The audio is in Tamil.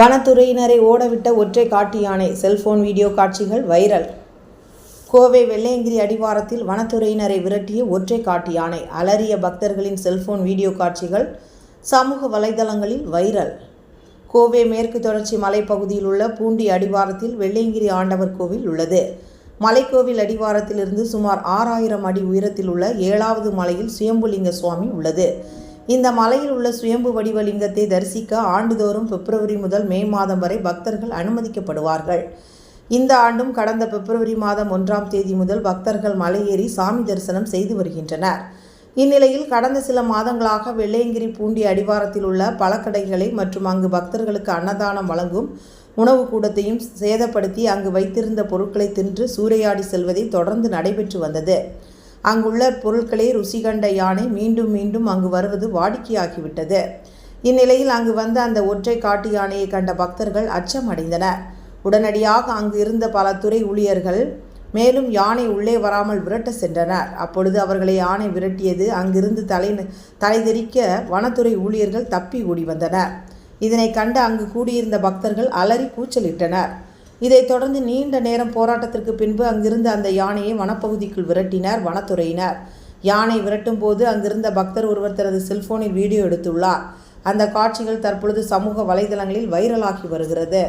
வனத்துறையினரை ஓடவிட்ட ஒற்றை காட்டு யானை செல்போன் வீடியோ காட்சிகள் வைரல். கோவை வெள்ளையங்கிரி அடிவாரத்தில் வனத்துறையினரை விரட்டிய ஒற்றை காட்டு யானை அலறிய பக்தர்களின் செல்போன் வீடியோ காட்சிகள் சமூக வலைதளங்களில் வைரல். கோவை மேற்கு தொடர்ச்சி மலைப்பகுதியில் உள்ள பூண்டி அடிவாரத்தில் வெள்ளையங்கிரி ஆண்டவர் கோவில் உள்ளது. மலைக்கோவில் அடிவாரத்திலிருந்து சுமார் ஆறாயிரம் அடி உயரத்தில் உள்ள ஏழாவது மலையில் சுயம்புலிங்க சுவாமி உள்ளது. இந்த மலையில் உள்ள சுயம்பு வடிவலிங்கத்தை தரிசிக்க ஆண்டுதோறும் பிப்ரவரி முதல் மே மாதம் வரை பக்தர்கள் அனுமதிக்கப்படுவார்கள். இந்த ஆண்டும் கடந்த பிப்ரவரி மாதம் ஒன்றாம் தேதி முதல் பக்தர்கள் மலையேறி சாமி தரிசனம் செய்து வருகின்றனர். இந்நிலையில் கடந்த சில மாதங்களாக வெள்ளையங்கிரி பூண்டி அடிவாரத்தில் உள்ள பழக்கடைகளை மற்றும் அங்கு பக்தர்களுக்கு அன்னதானம் வழங்கும் உணவு கூடத்தையும் சேதப்படுத்தி அங்கு வைத்திருந்த பொருட்களை தின்று சூறையாடி செல்வதை தொடர்ந்து நடைபெற்று வந்தது. அங்குள்ள பொருட்களை ருசி கண்ட யானை மீண்டும் மீண்டும் அங்கு வருவது வாடிக்கையாகிவிட்டது. இந்நிலையில் அங்கு வந்த அந்த ஒற்றை காட்டு யானையை கண்ட பக்தர்கள் அச்சம் அடைந்தனர் உடனடியாக அங்கு இருந்த பல துறை ஊழியர்கள் மேலும் யானை உள்ளே வராமல் விரட்ட சென்றனர். அப்பொழுது அவர்களை யானை விரட்டியது அங்கிருந்து தலை தலைதெறிக்க வனத்துறை ஊழியர்கள் தப்பி ஓடி வந்தனர். இதனை கண்டு அங்கு கூடியிருந்த பக்தர்கள் அலறி கூச்சலிட்டனர். இதைத் தொடர்ந்து நீண்ட நேரம் போராட்டத்திற்கு பின்பு அங்கிருந்த அந்த யானையை வனப்பகுதிக்குள் விரட்டினார் வனத்துறையினர். யானை விரட்டும் போது அங்கிருந்த பக்தர் ஒருவர் தனது செல்போனில் வீடியோ எடுத்துள்ளார். அந்த காட்சிகள் தற்பொழுது சமூக வலைதளங்களில் வைரலாகி வருகிறது.